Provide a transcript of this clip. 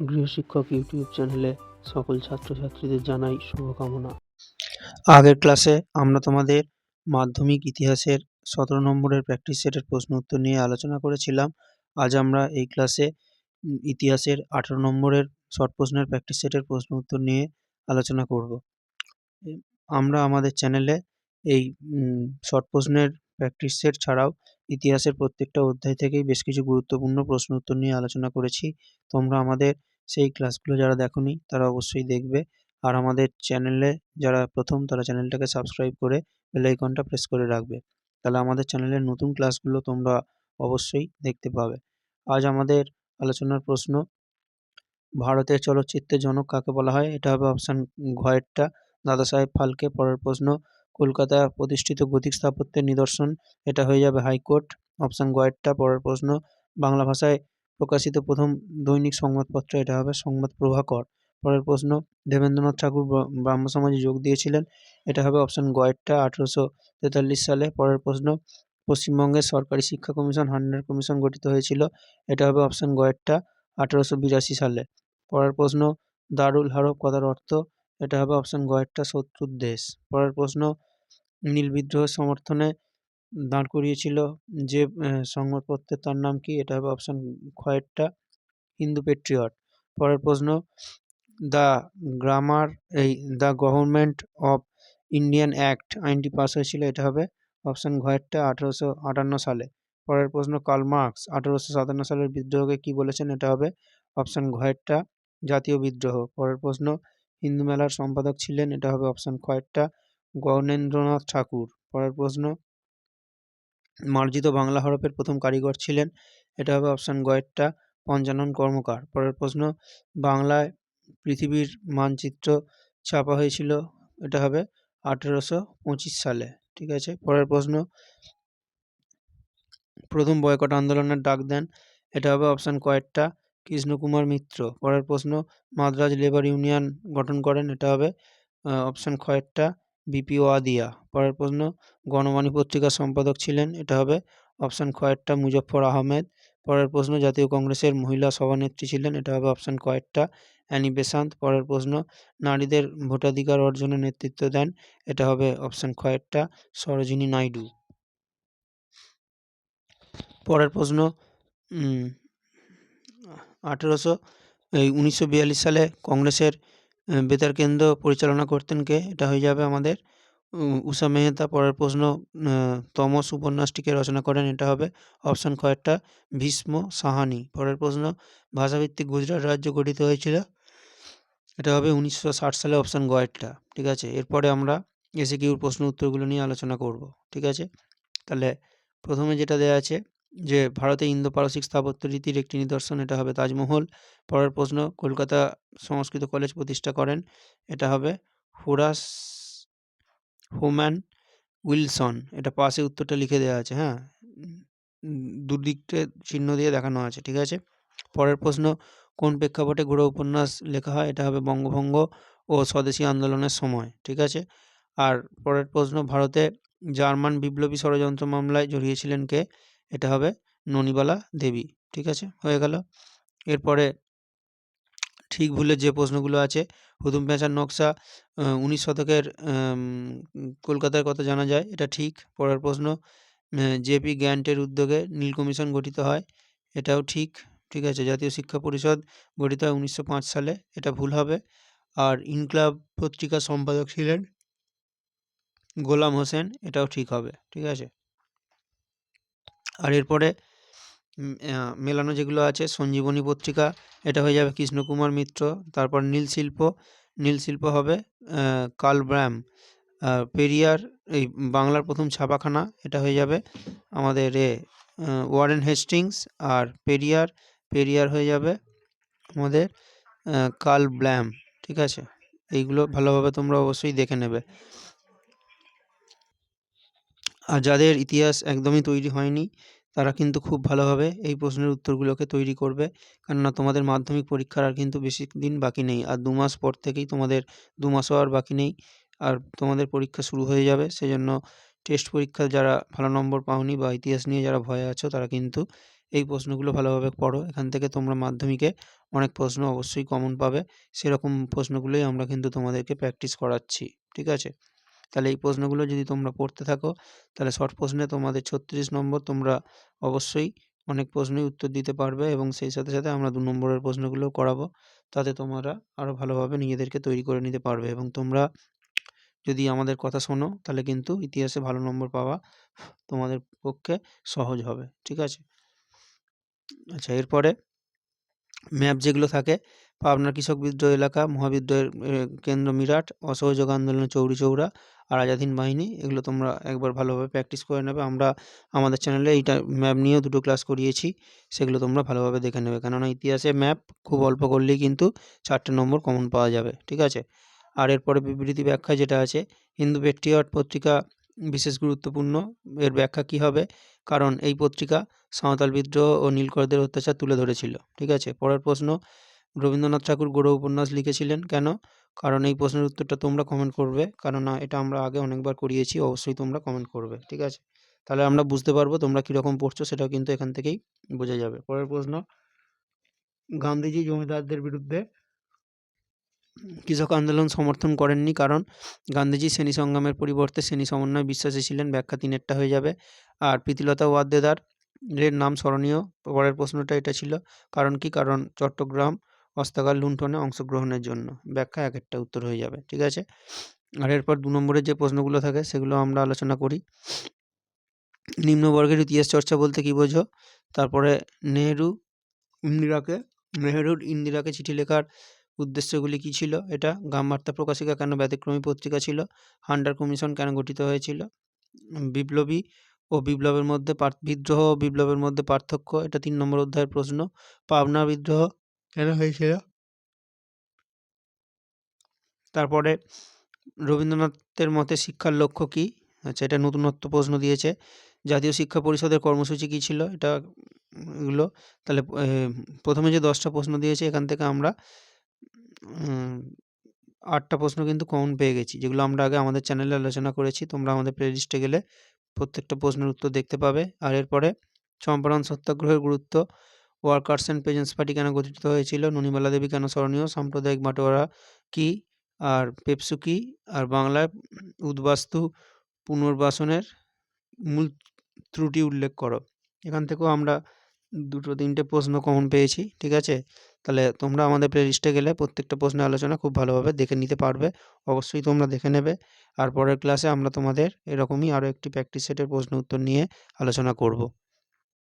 গৃহশিক্ষক YouTube চ্যানেলে সকল ছাত্রছাত্রীদের জানাই শুভকামনা। আগের ক্লাসে আমরা তোমাদের মাধ্যমিক ইতিহাসের সতেরো নম্বরের প্র্যাকটিস সেটের প্রশ্ন উত্তর নিয়ে আলোচনা করেছিলাম। আজ আমরা এই ক্লাসে ইতিহাসের আঠেরো নম্বরের শর্ট প্রশ্নের প্র্যাকটিস সেটের প্রশ্ন উত্তর নিয়ে আলোচনা করব। আমরা আমাদের চ্যানেলে এই শর্ট প্রশ্নের প্র্যাকটিস সেট ছাড়াও ইতিহাসের প্রত্যেকটা অধ্যায় থেকেই বেশ কিছু গুরুত্বপূর্ণ প্রশ্ন উত্তর নিয়ে আলোচনা করেছি। তোমরা আমাদের সেই ক্লাসগুলো যারা দেখোনি, তারা অবশ্যই দেখবে। আর আমাদের চ্যানেলে যারা প্রথম, তারা চ্যানেলটাকে সাবস্ক্রাইব করে বেল আইকনটা প্রেস করে রাখবে। তাহলে আমাদের চ্যানেলের নতুন ক্লাসগুলো তোমরা অবশ্যই দেখতে পাবে। আজ আমাদের আলোচনার প্রশ্ন, ভারতের চলচ্চিত্রের জনক কাকে বলা হয়? এটা হবে অপশান ঘয়েরটা। দাদা সাহেব ফালকে পরের প্রশ্ন কলকাতা প্রতিষ্ঠিত গতিক স্থাপত্যের নিদর্শন, এটা হয়ে যাবে হাইকোর্ট? অপশান গয়েরটা পরের প্রশ্ন, বাংলা ভাষায় প্রকাশিত প্রথম দৈনিক সংবাদপত্র এটা হবে সংবাদ প্রভাকর। পরের প্রশ্ন, দেবেন্দ্রনাথ ঠাকুর ব্র- ব্রাহ্ম সমাজে যোগ দিয়েছিলেন। এটা হবে অপশান গয়েরটা, আঠেরোশো তেতাল্লিশ সালে। পরের প্রশ্ন, পশ্চিমবঙ্গের সরকারি শিক্ষা কমিশন, হান্ড্রেড কমিশন গঠিত হয়েছিল। এটা হবে অপশান গয়েরটা, আঠেরোশো বিরাশি সালে। পরের প্রশ্ন, দারুল হারব কথার অর্থ, এটা হবে অপশান গয়েরটা, শত্রুর দেশ। পরের প্রশ্ন, নীল বিদ্রোহের সমর্থনে দাঁড় করিয়েছিল যে সংবাদপত্রের তার নাম কি? এটা হবে অপশান খয়েরটা হিন্দু পেট্রিয়ট পরের প্রশ্ন দ্য গ্রামার এই the government of Indian act আইনটি পাস হয়েছিল, এটা হবে অপশান ঘয়েরটা আঠেরোশো আটান্ন সালে। পরের প্রশ্ন কার্ল মার্কস আঠেরোশো সাতান্ন সালের বিদ্রোহকে কি বলেছেন? এটা হবে অপশান ঘয়েরটা জাতীয় বিদ্রোহ। পরের প্রশ্ন, হিন্দু মেলার সম্পাদক ছিলেন? এটা হবে অপশান খয়েরটা গণেন্দ্রনাথ ঠাকুর। পরের প্রশ্ন মার্জিত বাংলা হরফের প্রথম কারিগর ছিলেন। এটা হবে অপশান গয়েরটা পঞ্চানন কর্মকার। পরের প্রশ্ন, বাংলায় পৃথিবীর মানচিত্র ছাপা হয়েছিল, এটা হবে আঠেরোশো পঁচিশ সালে, ঠিক আছে? পরের প্রশ্ন, প্রথম বয়কট আন্দোলনের ডাক দেন, এটা হবে অপশান কয়েকটা কৃষ্ণকুমার মিত্র। পরের প্রশ্ন, মাদ্রাজ লেবার ইউনিয়ন গঠন করেন, এটা হবে অপশান কয়েকটা বিপি ওয়াদিয়া পরের প্রশ্ন গণবাণী পত্রিকার সম্পাদক ছিলেন, এটা হবে অপশান কয়েকটা, মুজফ্ফর আহমেদ। পরের প্রশ্ন, জাতীয় কংগ্রেসের মহিলা সভানেত্রী ছিলেন, এটা হবে অপশান কয়েকটা, অ্যানি বেসান্ত। পরের প্রশ্ন, নারীদের ভোটাধিকার অর্জনে নেতৃত্ব দেন, এটা হবে অপশান কয়েকটা, সরোজিনী নাইডু। পরের প্রশ্ন আঠেরোশো, এই উনিশশো বিয়াল্লিশ সালে কংগ্রেসের বেতার কেন্দ্র পরিচালনা করতেন কে? এটা হয়ে যাবে আমাদের। উষা মেহতা পরের প্রশ্ন তমস উপন্যাসটিকে রচনা করেন, এটা হবে অপশান কয়েকটা, ভীষ্ম সাহানি। পরের প্রশ্ন, ভাষাভিত্তিক গুজরাট রাজ্য গঠিত হয়েছিল, এটা হবে উনিশশো ষাট সালে অপশান গয়েরটা ঠিক আছে? এরপরে আমরা এসে কিউর প্রশ্ন উত্তরগুলো নিয়ে আলোচনা করব, ঠিক আছে? তাহলে প্রথমে যেটা দেওয়া আছে যে ভারতে ইন্দো পারসিক স্থাপত্য রীতির একটি নিদর্শন, এটা হবে তাজমহল। পরের প্রশ্ন, কলকাতা সংস্কৃত কলেজ প্রতিষ্ঠা করেন, এটা হবে হুরাস হুম্যান উইলসন। এটা পাশে উত্তরটা লিখে দেওয়া আছে হ্যাঁ? দুদিকটা চিহ্ন দিয়ে দেখানো আছে, ঠিক আছে? পরের প্রশ্ন, কোন প্রেক্ষাপটে ঘোড়া উপন্যাস লেখা হয়, এটা হবে বঙ্গভঙ্গ ও স্বদেশী আন্দোলনের সময়, ঠিক আছে? আর পরের প্রশ্ন, ভারতে জার্মান বিপ্লবী ষড়যন্ত্র মামলায় জড়িয়েছিলেন কে? এটা হবে ননিবালা দেবী, ঠিক আছে? হয়ে গেল। এরপরে ঠিক ভুলের যে প্রশ্নগুলো আছে হুতুম প্যাঁচার নকশা উনিশ শতকের কলকাতার কথা জানা যায়, এটা ঠিক। পরের প্রশ্ন জেপি গ্যান্টের উদ্যোগে নীল কমিশন গঠিত হয়, এটাও ঠিক ঠিক আছে? জাতীয় শিক্ষা পরিষদ গঠিত হয় উনিশশো পাঁচ সালে, এটা ভুল হবে। আর ইনকলাব পত্রিকার সম্পাদক ছিলেন গোলাম হোসেন, এটাও ঠিক হবে, ঠিক আছে? আর এরপরে মেলানো যেগুলো আছে, সঞ্জীবনী পত্রিকা, এটা হয়ে যাবে কৃষ্ণকুমার মিত্র, তারপর নীল শিল্প নীল শিল্প হবে আর পেরিয়ার, এই বাংলার প্রথম ছাপাখানা, এটা হয়ে যাবে আমাদের এ ওয়ারেন হেস্টিংস আর পেরিয়ার পেরিয়ার হয়ে যাবে আমাদের কার্ল ব্ল্যাম ঠিক আছে? এইগুলো ভালোভাবে তোমরা অবশ্যই দেখে নেবে। আর যাদের ইতিহাস একদমই তৈরি হয়নি তারা কিন্তু খুব ভালোভাবে এই প্রশ্নের উত্তরগুলোকে তৈরি করবে। কেননা তোমাদের মাধ্যমিক পরীক্ষার আর কিন্তু বেশি দিন বাকি নেই। আর দু মাস পর থেকেই তোমাদের দু মাসও আর বাকি নেই। আর তোমাদের পরীক্ষা শুরু হয়ে যাবে। সেজন্য টেস্ট পরীক্ষা যারা ভালো নম্বর পাওনি বা ইতিহাস নিয়ে যারা ভয়ে আছো, তারা কিন্তু এই প্রশ্নগুলো ভালোভাবে পড়ো। এখান থেকে তোমরা মাধ্যমিকে অনেক প্রশ্ন অবশ্যই কমন পাবে। সেরকম প্রশ্নগুলোই আমরা কিন্তু তোমাদেরকে প্র্যাকটিস করাচ্ছি। ঠিক আছে? তাহলে এই প্রশ্নগুলো যদি তোমরা পড়তে থাকো, তাহলে শর্ট প্রশ্নে তোমাদের ছত্রিশ নম্বর তোমরা অবশ্যই অনেক প্রশ্নই উত্তর দিতে পারবে এবং সেই সাথে সাথে আমরা দু নম্বরের প্রশ্নগুলোও করাবো। তাতে তোমরা আরও ভালোভাবে নিজেদেরকে তৈরি করে নিতে পারবে এবং তোমরা যদি আমাদের কথা শোনো, তাহলে কিন্তু ইতিহাসে ভালো নম্বর পাওয়া তোমাদের পক্ষে সহজ হবে, ঠিক আছে? আচ্ছা এরপরে ম্যাপ যেগুলো থাকে পাবনার কৃষক বিদ্রোহ এলাকা, মহাবিদ্রোহের কেন্দ্র মিরাট অসহযোগ আন্দোলনের চৌরি চৌরা আর আজাদিন বাহিনী, এগুলো তোমরা একবার ভালোভাবে প্র্যাকটিস করে নেবে। আমরা আমাদের চ্যানেলে এইটা ম্যাপ নিয়েও দুটো ক্লাস করিয়েছি, সেগুলো তোমরা ভালোভাবে দেখে নেবে। কেননা ইতিহাসে ম্যাপ খুব অল্প করলেই কিন্তু চারটে নম্বর কমন পাওয়া যাবে, ঠিক আছে? আর এরপরে বিবৃতি ব্যাখ্যা যেটা আছে, হিন্দু পেট্রিয়ট পত্রিকা বিশেষ গুরুত্বপূর্ণ। এর ব্যাখ্যা কী হবে? কারণ এই পত্রিকা সাঁওতাল বিদ্রোহ ও নীলকরদের অত্যাচার তুলে ধরেছিল, ঠিক আছে? পরের প্রশ্ন রবীন্দ্রনাথ ঠাকুর গৌরব উপন্যাস লিখেছিলেন। কেন? কারণ এই প্রশ্নের উত্তরটা তোমরা কমেন্ট করবে। কেননা এটা আমরা আগে অনেকবার করিয়েছি, অবশ্যই তোমরা কমেন্ট করবে। ঠিক আছে? তাহলে আমরা বুঝতে পারব তোমরা কীরকম পড়ছো, সেটাও কিন্তু এখান থেকেই বোঝা যাবে। পরের প্রশ্ন। গান্ধীজি জমিদারদের বিরুদ্ধে কৃষক আন্দোলন সমর্থন করেননি কারণ গান্ধীজি শ্রেণি সংগ্রামের পরিবর্তে শ্রেণি সমন্বয় বিশ্বাসী ছিলেন। ব্যাখ্যা তিনেরটা হয়ে যাবে। আর প্রীতিলতা ওয়াদ্দেদার এর নাম স্মরণীয়। পরের প্রশ্নটা এটা ছিল। কারণ কি? কারণ চট্টগ্রাম হস্তাগার লুণ্ঠনে অংশগ্রহণের জন্য। ব্যাখ্যা এক একটা উত্তর হয়ে যাবে, ঠিক আছে? আর এরপর দু নম্বরের যে প্রশ্নগুলো থাকে, সেগুলো আমরা আলোচনা করি। নিম্নবর্গের ইতিহাস চর্চা বলতে কী বোঝো? তারপরে নেহেরু, ইন্দিরাকে, নেহেরুর ইন্দিরাকে চিঠি লেখার উদ্দেশ্যগুলি কী ছিল? এটা গ্রামবার্তা প্রকাশিকা কেন ব্যতিক্রমী পত্রিকা ছিল? হান্ডার কমিশন কেন গঠিত হয়েছিল? বিপ্লবী ও বিপ্লবের মধ্যে বিদ্রোহ ও বিপ্লবের মধ্যে পার্থক্য, এটা তিন নম্বর অধ্যায়ের প্রশ্ন। পাবনা বিদ্রোহ কেন হয়েছিল? তারপরে রবীন্দ্রনাথের মতে শিক্ষার লক্ষ্য কী? আচ্ছা এটা নতুনত্ব প্রশ্ন দিয়েছে। জাতীয় শিক্ষা পরিষদের কর্মসূচি কী ছিল? এটা এগুলো। তাহলে প্রথমে যে দশটা প্রশ্ন দিয়েছে, এখান থেকে আমরা আটটা প্রশ্ন কিন্তু কমন পেয়ে গেছি, যেগুলো আমরা আগে আমাদের চ্যানেলে আলোচনা করেছি। তোমরা আমাদের প্লেলিস্টে গেলে প্রত্যেকটা প্রশ্নের উত্তর দেখতে পাবে। আর এরপরে চম্পারণ সত্যাগ্রহের গুরুত্ব ওয়ার্কার্স অ্যান্ড পেজেন্টস পার্টি কেন গঠিত হয়েছিল? ননিমালা দেবী কেন স্মরণীয়? সাম্প্রদায়িক বাটোয়ারা কি? আর পেপসু কি? আর বাংলায় উদ্বাস্তু পুনর্বাসনের মূল ত্রুটি উল্লেখ করো। এখান থেকেও আমরা দুটো তিনটে প্রশ্ন কমন পেয়েছি, ঠিক আছে? তাহলে তোমরা আমাদের প্লেলিস্টে গেলে প্রত্যেকটা প্রশ্নের আলোচনা খুব ভালোভাবে দেখে নিতে পারবে। অবশ্যই তোমরা দেখে নেবে। আর পরের ক্লাসে আমরা তোমাদের এরকমই আরও একটি প্র্যাকটিস সেটের প্রশ্ন উত্তর নিয়ে আলোচনা করব।